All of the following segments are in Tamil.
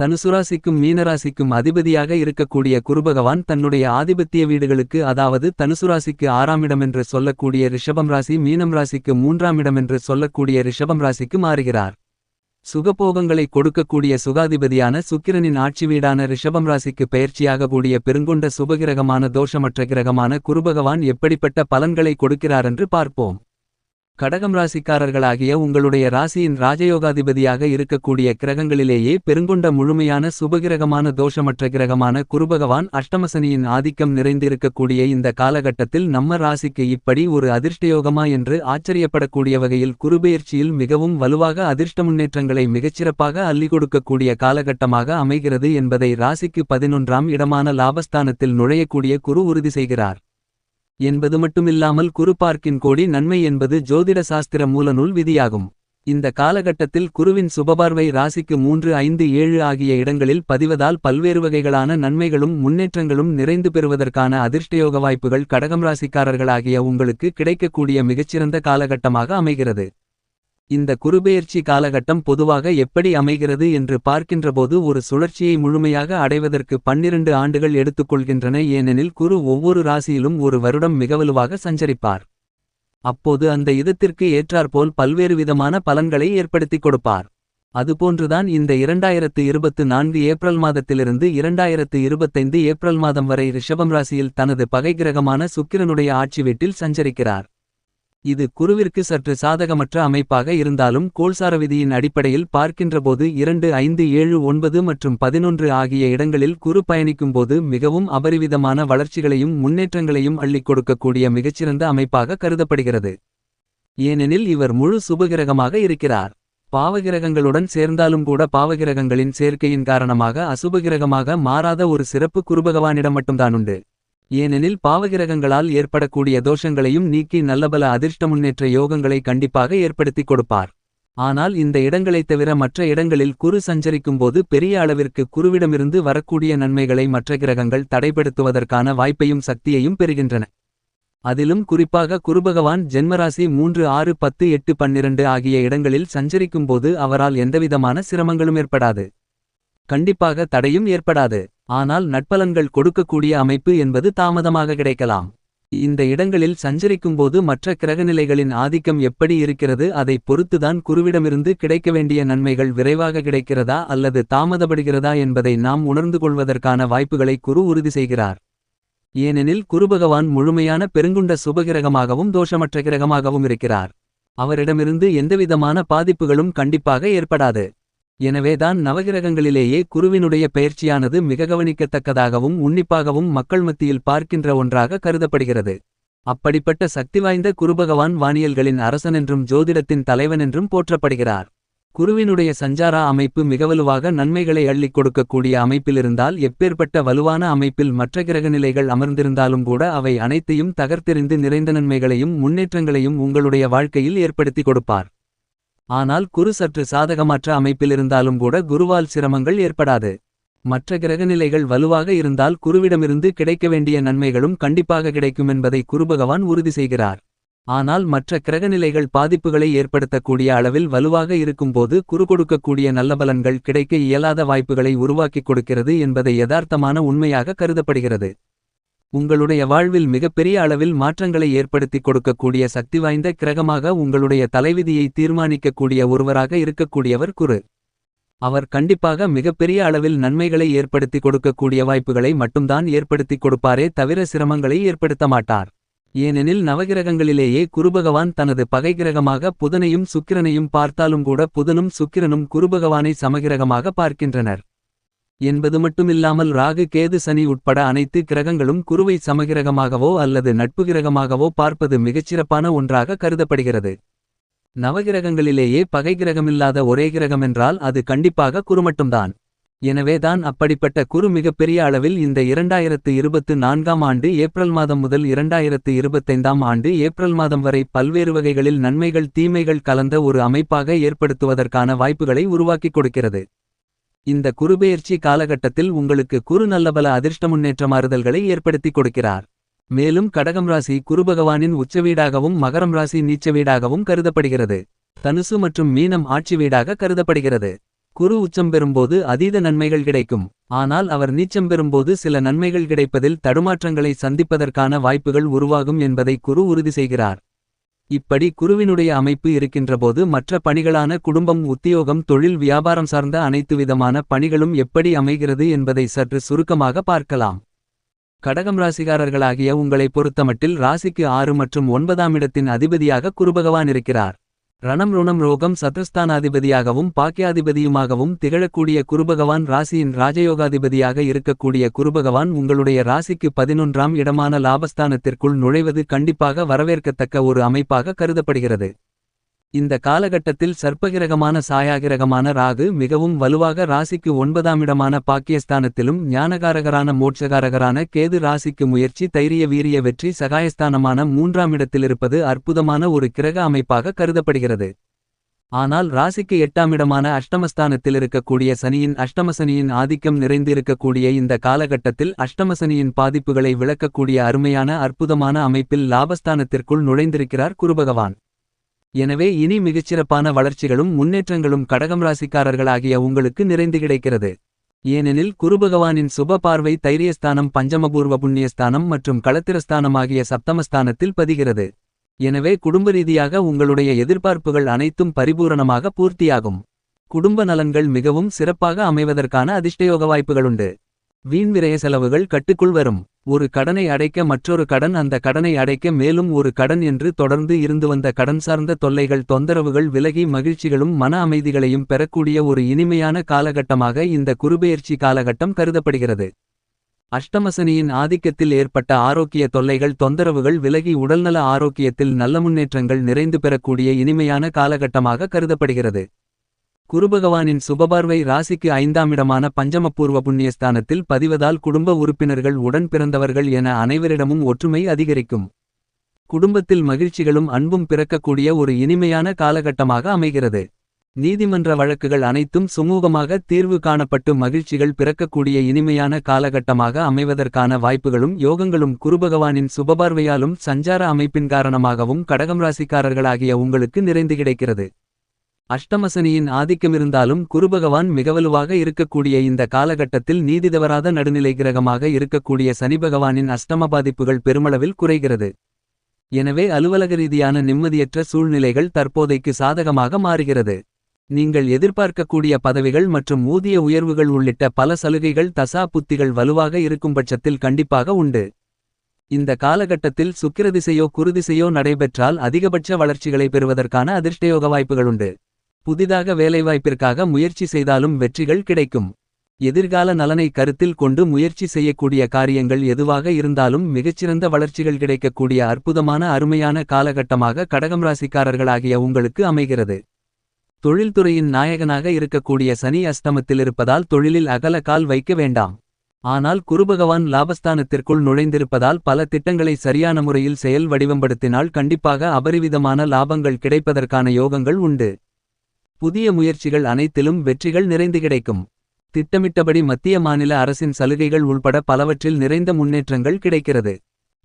தனுசுராசிக்கும் மீனராசிக்கும் அதிபதியாக இருக்கக்கூடிய குருபகவான் தன்னுடைய ஆதிபத்திய வீடுகளுக்கு அதாவது தனுசுராசிக்கு ஆறாம் இடமென்று சொல்லக்கூடிய ரிஷபம் ராசி மீனம் ராசிக்கு மூன்றாம் இடமென்று சொல்லக்கூடிய ரிஷபம் ராசிக்கு மாறுகிறார். சுகபோகங்களை கொடுக்கக்கூடிய சுகாதிபதியான சுக்கிரனின் ஆட்சி வீடான ரிஷபம் ராசிக்கு பயிற்சியாக கூடிய பெருங்கொண்ட சுபகிரகமான தோஷமற்ற கிரகமான குருபகவான் எப்படிப்பட்ட பலன்களை கொடுக்கிறாரென்று பார்ப்போம். கடகம் ராசிக்காரர்களாகிய உங்களுடைய ராசியின் ராஜயோகாதிபதியாக இருக்கக்கூடிய கிரகங்களிலேயே பெருங்கொண்ட முழுமையான சுபகிரகமான தோஷமற்ற கிரகமான குருபகவான் அஷ்டமசனியின் ஆதிக்கம் நிறைந்திருக்கக்கூடிய இந்த காலகட்டத்தில் நம்ம ராசிக்கு இப்படி ஒரு அதிர்ஷ்டயோகமா என்று ஆச்சரியப்படக்கூடிய வகையில் குருபெயர்ச்சியில் மிகவும் வலுவாக அதிர்ஷ்ட முன்னேற்றங்களை மிகச்சிறப்பாக அள்ளி கொடுக்கக்கூடிய காலகட்டமாக அமைகிறது என்பதை ராசிக்கு பதினொன்றாம் இடமான லாபஸ்தானத்தில் நுழையக்கூடிய குரு உறுதி செய்கிறார். என்பது மட்டுமில்லாமல் குருபார்க்கின் கோடி நன்மை என்பது ஜோதிட சாஸ்திர மூலநூல் விதியாகும். இந்த காலகட்டத்தில் குருவின் சுபபார்வை ராசிக்கு மூன்று ஐந்து ஏழு ஆகிய இடங்களில் பதிவதால் பல்வேறு வகைகளான நன்மைகளும் முன்னேற்றங்களும் நிறைந்து பெறுவதற்கான அதிர்ஷ்டயோக வாய்ப்புகள் கடகம் ராசிக்காரர்களாகிய உங்களுக்கு கிடைக்கக்கூடிய மிகச்சிறந்த காலகட்டமாக அமைகிறது. இந்த குருபெயர்ச்சி காலகட்டம் பொதுவாக எப்படி அமைகிறது என்று பார்க்கின்றபோது ஒரு சுழற்சியை முழுமையாக அடைவதற்கு பன்னிரண்டு ஆண்டுகள் எடுத்துக்கொள்கின்றன. ஏனெனில் குரு ஒவ்வொரு ராசியிலும் ஒரு வருடம் மிகவலுவாக சஞ்சரிப்பார். அப்போது அந்த இதத்திற்கு ஏற்றாற்போல் பல்வேறு விதமான பலன்களை ஏற்படுத்திக் கொடுப்பார். அதுபோன்றுதான் இந்த இரண்டாயிரத்து இருபத்து நான்கு ஏப்ரல் மாதத்திலிருந்து இரண்டாயிரத்து இருபத்தைந்து ஏப்ரல் மாதம் வரை ரிஷபம் ராசியில் தனது பகைகிரகமான சுக்கிரனுடைய ஆட்சி வீட்டில் சஞ்சரிக்கிறார். இது குருவிற்கு சற்று சாதகமற்ற அமைப்பாக இருந்தாலும் கோள்சார விதியின் அடிப்படையில் பார்க்கின்றபோது இரண்டு ஐந்து ஏழு ஒன்பது மற்றும் பதினொன்று ஆகிய இடங்களில் குரு பயணிக்கும்போது மிகவும் அபரிவிதமான வளர்ச்சிகளையும் முன்னேற்றங்களையும் அள்ளிக் கொடுக்கக்கூடிய மிகச்சிறந்த அமைப்பாக கருதப்படுகிறது. ஏனெனில் இவர் முழு சுபகிரகமாக இருக்கிறார். பாவகிரகங்களுடன் சேர்ந்தாலும் கூட பாவகிரகங்களின் சேர்க்கையின் காரணமாக அசுபகிரகமாக மாறாத ஒரு சிறப்பு குருபகவானிடம் மட்டும்தானுண்டு ஏனெனில் பாவகிரகங்களால் ஏற்படக்கூடிய தோஷங்களையும் நீக்கி நல்லபல அதிர்ஷ்ட முன்னேற்ற யோகங்களை கண்டிப்பாக ஏற்படுத்திக் கொடுப்பார். ஆனால் இந்த இடங்களைத் தவிர மற்ற இடங்களில் குரு சஞ்சரிக்கும்போது பெரிய அளவிற்கு குருவிடமிருந்து வரக்கூடிய நன்மைகளை மற்ற கிரகங்கள் தடைப்படுத்துவதற்கான வாய்ப்பையும் சக்தியையும் பெறுகின்றன. அதிலும் குறிப்பாக குருபகவான் ஜென்மராசி மூன்று ஆறு பத்து எட்டு பன்னிரண்டு ஆகிய இடங்களில் சஞ்சரிக்கும்போது அவரால் எந்தவிதமான சிரமங்களும் ஏற்படாது. கண்டிப்பாக தடையும் ஏற்படாது. ஆனால் நட்பலன்கள் கொடுக்கக்கூடிய அமைப்பு என்பது தாமதமாக கிடைக்கலாம். இந்த இடங்களில் சஞ்சரிக்கும்போது மற்ற கிரகநிலைகளின் ஆதிக்கம் எப்படி இருக்கிறது அதை பொறுத்துதான் குருவிடமிருந்து கிடைக்க வேண்டிய நன்மைகள் விரைவாக கிடைக்கிறதா அல்லது தாமதப்படுகிறதா என்பதை நாம் உணர்ந்து கொள்வதற்கான வாய்ப்புகளை குரு உறுதி செய்கிறார். ஏனெனில் குருபகவான் முழுமையான பெருங்குண்ட சுபகிரகமாகவும் தோஷமற்ற கிரகமாகவும் இருக்கிறார். அவரிடமிருந்து எந்தவிதமான பாதிப்புகளும் கண்டிப்பாக ஏற்படாது. எனவேதான் நவகிரகங்களிலேயே குருவினுடைய பெயர்ச்சியானது மிக கவனிக்கத்தக்கதாகவும் உன்னிப்பாகவும் மக்கள் மத்தியில் பார்க்கின்ற ஒன்றாக கருதப்படுகிறது. அப்படிப்பட்ட சக்தி வாய்ந்த குருபகவான் வானியல்களின் அரசனென்றும் ஜோதிடத்தின் தலைவனென்றும் போற்றப்படுகிறார். குருவினுடைய சஞ்சாரா அமைப்பு மிகவலுவாக நன்மைகளை அள்ளிக் கொடுக்கக்கூடிய அமைப்பிலிருந்தால் எப்பேற்பட்ட வலுவான அமைப்பில் மற்ற கிரகநிலைகள் அமர்ந்திருந்தாலும் கூட அவை அனைத்தையும் தகர்த்தெறிந்து நிறைந்த நன்மைகளையும் முன்னேற்றங்களையும் உங்களுடைய வாழ்க்கையில் ஏற்படுத்தி கொடுப்பார். ஆனால் குரு சற்று சாதகமற்ற அமைப்பிலிருந்தாலும் கூட குருவால் சிரமங்கள் ஏற்படாது. மற்ற கிரகநிலைகள் வலுவாக இருந்தால் குருவிடமிருந்து கிடைக்க வேண்டிய நன்மைகளும் கண்டிப்பாக கிடைக்கும் என்பதை குருபகவான் உறுதி செய்கிறார். ஆனால் மற்ற கிரகநிலைகள் பாதிப்புகளை ஏற்படுத்தக்கூடிய அளவில் வலுவாக இருக்கும்போது குரு கொடுக்கக்கூடிய நல்ல பலன்கள் கிடைக்க இயலாத வாய்ப்புகளை உருவாக்கிக் கொடுக்கிறது என்பதை யதார்த்தமான உண்மையாக கருதப்படுகிறது. உங்களுடைய வாழ்வில் மிகப்பெரிய அளவில் மாற்றங்களை ஏற்படுத்திக் கொடுக்கக்கூடிய சக்திவாய்ந்த கிரகமாக உங்களுடைய தலைவிதியை தீர்மானிக்கக்கூடிய ஒருவராக இருக்கக்கூடியவர் குரு. அவர் கண்டிப்பாக மிகப்பெரிய அளவில் நன்மைகளை ஏற்படுத்திக் கொடுக்கக்கூடிய வாய்ப்புகளை மட்டும்தான் ஏற்படுத்திக் கொடுப்பாரே தவிர சிரமங்களை ஏற்படுத்த மாட்டார். ஏனெனில் நவகிரகங்களிலேயே குருபகவான் தனது பகை கிரகமாக புதனையும் சுக்கிரனையும் பார்த்தாலும் கூட புதனும் சுக்கிரனும் குருபகவானை சமகிரகமாக பார்க்கின்றனர். என்பது மட்டுமில்லாமல் ராகு கேது சனி உட்பட அனைத்து கிரகங்களும் குருவை சமகிரகமாகவோ அல்லது நட்பு கிரகமாகவோ பார்ப்பது மிகச்சிறப்பான ஒன்றாக கருதப்படுகிறது. நவகிரகங்களிலேயே பகை கிரகமில்லாத ஒரே கிரகமென்றால் அது கண்டிப்பாக குரு மட்டும்தான். எனவேதான் அப்படிப்பட்ட குரு மிகப்பெரிய அளவில் இந்த இரண்டாயிரத்து இருபத்து நான்காம் ஆண்டு ஏப்ரல் மாதம் முதல் இரண்டாயிரத்து இருபத்தைந்தாம் ஆண்டு ஏப்ரல் மாதம் வரை பல்வேறு வகைகளில் நன்மைகள் தீமைகள் கலந்த ஒரு அமைப்பாக ஏற்படுத்துவதற்கான வாய்ப்புகளை உருவாக்கிக் கொடுக்கிறது. இந்த குருபெயர்ச்சி காலகட்டத்தில் உங்களுக்கு குரு நல்லபல அதிர்ஷ்ட முன்னேற்ற மாறுதல்களை ஏற்படுத்திக் கொடுக்கிறார். மேலும் கடகம் ராசி குருபகவானின் உச்சவீடாகவும் மகரம் ராசி நீச்ச வீடாகவும் கருதப்படுகிறது. தனுசு மற்றும் மீனம் ஆட்சி வீடாக கருதப்படுகிறது. குரு உச்சம் பெறும்போது அதீத நன்மைகள் கிடைக்கும். ஆனால் அவர் நீச்சம் பெறும்போது சில நன்மைகள் கிடைப்பதில் தடுமாற்றங்களை சந்திப்பதற்கான வாய்ப்புகள் உருவாகும் என்பதை குரு உறுதி செய்கிறார். இப்படி குருவினுடைய அமைப்பு இருக்கின்றபோது மற்ற பணிகளான குடும்பம் உத்தியோகம் தொழில் வியாபாரம் சார்ந்த அனைத்து விதமான பணிகளும் எப்படி அமைகிறது என்பதை சற்று சுருக்கமாக பார்க்கலாம். கடகம் ராசிகாரர்களாகிய உங்களை பொறுத்தமட்டில் ராசிக்கு ஆறு மற்றும் ஒன்பதாம் இடத்தின் அதிபதியாக குருபகவான் இருக்கிறார். ரணம் ருணம் ரோகம் சத்ருஸ்தானாதிபதியாகவும் பாக்கியாதிபதியுமாகவும் திகழக்கூடிய குருபகவான் ராசியின் ராஜயோகாதிபதியாக இருக்கக்கூடிய குருபகவான் உங்களுடைய ராசிக்கு பதினொன்றாம் இடமான லாபஸ்தானத்திற்குள் நுழைவது கண்டிப்பாக வரவேற்கத்தக்க ஒரு அமைப்பாக கருதப்படுகிறது. இந்த காலகட்டத்தில் சர்ப்பகிரகமான சாயாகிரகமான ராகு மிகவும் வலுவாக ராசிக்கு ஒன்பதாம் இடமான பாக்கியஸ்தானத்திலும் ஞானகாரகரான மோட்சகாரகரான கேது ராசிக்கு முயற்சி தைரிய வீரிய வெற்றி சகாயஸ்தானமான மூன்றாம் இடத்திலிருப்பது அற்புதமான ஒரு கிரக அமைப்பாக கருதப்படுகிறது. ஆனால் ராசிக்கு எட்டாம் இடமான அஷ்டமஸ்தானத்தில் இருக்கக்கூடிய சனியின் அஷ்டமசனியின் ஆதிக்கம் நிறைந்திருக்கக்கூடிய இந்த காலகட்டத்தில் அஷ்டமசனியின் பாதிப்புகளை விளக்கக்கூடிய அருமையான அற்புதமான அமைப்பில் லாபஸ்தானத்திற்குள் நுழைந்திருக்கிறார் குருபகவான். எனவே இனி மிகச்சிறப்பான வளர்ச்சிகளும் முன்னேற்றங்களும் கடகம் ராசிக்காரர்களாகிய உங்களுக்கு நிறைந்து கிடைக்கிறது. ஏனெனில் குருபகவானின் சுப பார்வை தைரியஸ்தானம் பஞ்சமபூர்வ புண்ணியஸ்தானம் மற்றும் களத்திரஸ்தானம் ஆகிய சப்தமஸ்தானத்தில் பதிகிறது. எனவே குடும்ப ரீதியாக உங்களுடைய எதிர்பார்ப்புகள் அனைத்தும் பரிபூரணமாக பூர்த்தியாகும். குடும்ப நலன்கள் மிகவும் சிறப்பாக அமைவதற்கான அதிர்ஷ்டயோக வாய்ப்புகளுண்டு. வீண் விரய செலவுகள் கட்டுக்குள் வரும். ஒரு கடனை அடைக்க மற்றொரு கடன் அந்த கடனை அடைக்க மேலும் ஒரு கடன் என்று தொடர்ந்து இருந்து வந்த கடன் சார்ந்த தொல்லைகள் தொந்தரவுகள் விலகி மகிழ்ச்சிகளும் மன அமைதிகளையும் பெறக்கூடிய ஒரு இனிமையான காலகட்டமாக இந்த குருபெயர்ச்சி காலகட்டம் கருதப்படுகிறது. அஷ்டமசனியின் ஆதிக்கத்தில் ஏற்பட்ட ஆரோக்கிய தொல்லைகள் தொந்தரவுகள் விலகி உடல்நல ஆரோக்கியத்தில் நல்ல முன்னேற்றங்கள் நிறைந்து பெறக்கூடிய இனிமையான காலகட்டமாக கருதப்படுகிறது. குருபகவானின் சுபபார்வை ராசிக்கு ஐந்தாம் இடமான பஞ்சமபூர்வ புண்ணியஸ்தானத்தில் பதிவதால் குடும்ப உறுப்பினர்கள் உடன் பிறந்தவர்கள் என அனைவரிடமும் ஒற்றுமை அதிகரிக்கும். குடும்பத்தில் மகிழ்ச்சிகளும் அன்பும் பிறக்கக்கூடிய ஒரு இனிமையான காலகட்டமாக அமைகிறது. நீதிமன்ற வழக்குகள் அனைத்தும் சுமூகமாக தீர்வு காணப்பட்டு மகிழ்ச்சிகள் பிறக்கக்கூடிய இனிமையான காலகட்டமாக அமைவதற்கான வாய்ப்புகளும் யோகங்களும் குருபகவானின் சுபபார்வையாலும் சஞ்சார அமைப்பின் காரணமாகவும் கடகம் ராசிக்காரர்களாகிய உங்களுக்கு நிறைந்து கிடைக்கிறது. அஷ்டமசனியின் ஆதிக்கமிருந்தாலும் குருபகவான் மிகவலுவாக இருக்கக்கூடிய இந்த காலகட்டத்தில் நீதிதவராத நடுநிலை கிரகமாக இருக்கக்கூடிய சனிபகவானின் அஷ்டம பாதிப்புகள் பெருமளவில் குறைகிறது. எனவே அலுவலக ரீதியான நிம்மதியற்ற சூழ்நிலைகள் தற்போதைக்கு சாதகமாக மாறுகிறது. நீங்கள் எதிர்பார்க்கக்கூடிய பதவிகள் மற்றும் ஊதிய உயர்வுகள் உள்ளிட்ட பல சலுகைகள் தசா புத்திகள் வலுவாக இருக்கும் பட்சத்தில் கண்டிப்பாக உண்டு. இந்த காலகட்டத்தில் சுக்கிரதிசையோ குருதிசையோ நடைபெற்றால் அதிகபட்ச வளர்ச்சிகளை பெறுவதற்கான அதிர்ஷ்டயோக வாய்ப்புகளுண்டு புதிதாக வேலைவாய்ப்பிற்காக முயற்சி செய்தாலும் வெற்றிகள் கிடைக்கும். எதிர்கால நலனை கருத்தில் கொண்டு முயற்சி செய்யக்கூடிய காரியங்கள் எதுவாக இருந்தாலும் மிகச்சிறந்த வளர்ச்சிகள் கிடைக்கக்கூடிய அற்புதமான அருமையான காலகட்டமாக கடகம் ராசிக்காரர்களாகிய உங்களுக்கு அமைகிறது. தொழில்துறையின் நாயகனாக இருக்கக்கூடிய சனி அஸ்தமத்தில் இருப்பதால் தொழிலில் அகல கால் வைக்க வேண்டாம். ஆனால் குருபகவான் லாபஸ்தானத்திற்குள் நுழைந்திருப்பதால் பல திட்டங்களை சரியான முறையில் செயல் வடிவம்படுத்தினால் கண்டிப்பாக அபரிவிதமான லாபங்கள் கிடைப்பதற்கான யோகங்கள் உண்டு. புதிய முயற்சிகள் அனைத்திலும் வெற்றிகள் நிறைந்து கிடைக்கும். திட்டமிட்டபடி மத்திய மாநில அரசின் சலுகைகள் உள்பட பலவற்றில் நிறைந்த முன்னேற்றங்கள் கிடைக்கிறது.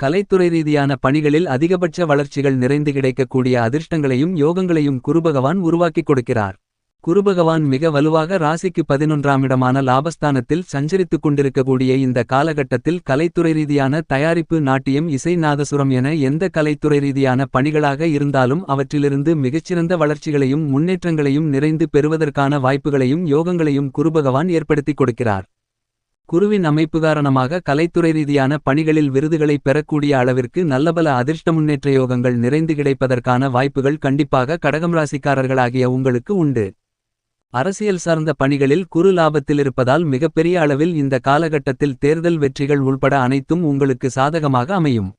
கலைத்துறை ரீதியான பணிகளில் அதிகபட்ச வளர்ச்சிகள் நிறைந்து கிடைக்கக்கூடிய அதிர்ஷ்டங்களையும் யோகங்களையும் குருபகவான் உருவாக்கிக் கொடுக்கிறார். குருபகவான் மிக வலுவாக ராசிக்கு பதினொன்றாம் இடமான லாபஸ்தானத்தில் சஞ்சரித்துக் கொண்டிருக்கக்கூடிய இந்த காலகட்டத்தில் கலைத்துறை ரீதியான தயாரிப்பு நாட்டியம் இசை நாதசுரம் என எந்த கலைத்துறை ரீதியான பணிகளாக இருந்தாலும் அவற்றிலிருந்து மிகச்சிறந்த வளர்ச்சிகளையும் முன்னேற்றங்களையும் நிறைந்து பெறுவதற்கான வாய்ப்புகளையும் யோகங்களையும் குருபகவான் ஏற்படுத்திக் கொடுக்கிறார். குருவின் அமைப்பு காரணமாக கலைத்துறை ரீதியான பணிகளில் விருதுகளை பெறக்கூடிய அளவிற்கு நல்லபல அதிர்ஷ்ட முன்னேற்ற யோகங்கள் நிறைந்து கிடைப்பதற்கான வாய்ப்புகள் கண்டிப்பாக கடகம் ராசிக்காரர்களாகிய உங்களுக்கு உண்டு. அரசியல் சார்ந்த பணிகளில் குறு லாபத்தில் இருப்பதால் மிகப்பெரிய அளவில் இந்த காலகட்டத்தில் தேர்தல் வெற்றிகள் உள்பட அனைத்தும் உங்களுக்கு சாதகமாக அமையும்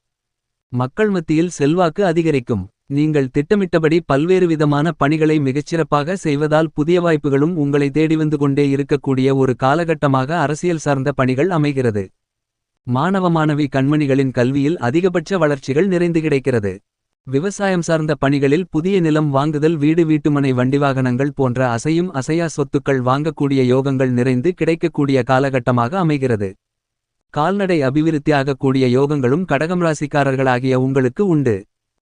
மக்கள் மத்தியில் செல்வாக்கு அதிகரிக்கும் நீங்கள் திட்டமிட்டபடி பல்வேறு விதமான பணிகளை மிகச்சிறப்பாக செய்வதால் புதிய வாய்ப்புகளும் உங்களை தேடிவந்து கொண்டே இருக்கக்கூடிய ஒரு காலகட்டமாக அரசியல் சார்ந்த பணிகள் அமைகிறது. மாணவ மாணவி கண்மணிகளின் கல்வியில் அதிகபட்ச வளர்ச்சிகள் நிறைந்து கிடைக்கிறது. விவசாயம் சார்ந்த பணிகளில் புதிய நிலம் வாங்குதல் வீடு வீட்டுமனை வண்டிவாகனங்கள் போன்ற அசையும் அசையா சொத்துக்கள் வாங்கக்கூடிய யோகங்கள் நிறைந்து கிடைக்கக்கூடிய காலகட்டமாக அமைகிறது. கால்நடை அபிவிருத்தியாகக்கூடிய யோகங்களும் கடகம் ராசிக்காரர்களாகிய உங்களுக்கு உண்டு.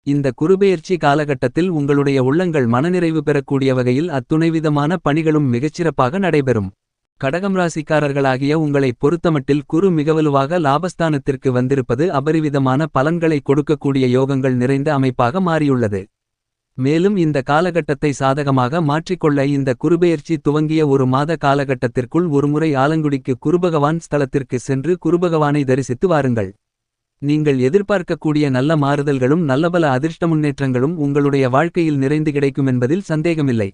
இந்த குறுபெயர்ச்சி காலகட்டத்தில் உங்களுடைய உள்ளங்கள் மனநிறைவு பெறக்கூடிய வகையில் அத்துணைவிதமான பணிகளும் மிகச்சிறப்பாக நடைபெறும். கடகம் ராசிக்காரர்களாகிய உங்களை பொறுத்தமட்டில் குரு மிகவலுவாக லாபஸ்தானத்திற்கு வந்திருப்பது அபரிவிதமான பலன்களை கொடுக்கக்கூடிய யோகங்கள் நிறைந்த அமைப்பாக மாறியுள்ளது. மேலும் இந்த காலகட்டத்தை சாதகமாக மாற்றிக்கொள்ள இந்த குருபெயர்ச்சி துவங்கிய ஒரு மாத காலகட்டத்திற்குள் ஒருமுறை ஆலங்குடிக்கு குருபகவான் ஸ்தலத்திற்கு சென்று குருபகவானை தரிசித்து வாருங்கள். நீங்கள் எதிர்பார்க்கக்கூடிய நல்ல மாறுதல்களும் நல்லபல அதிர்ஷ்ட முன்னேற்றங்களும் உங்களுடைய வாழ்க்கையில் நிறைந்து கிடைக்கும் என்பதில் சந்தேகமில்லை.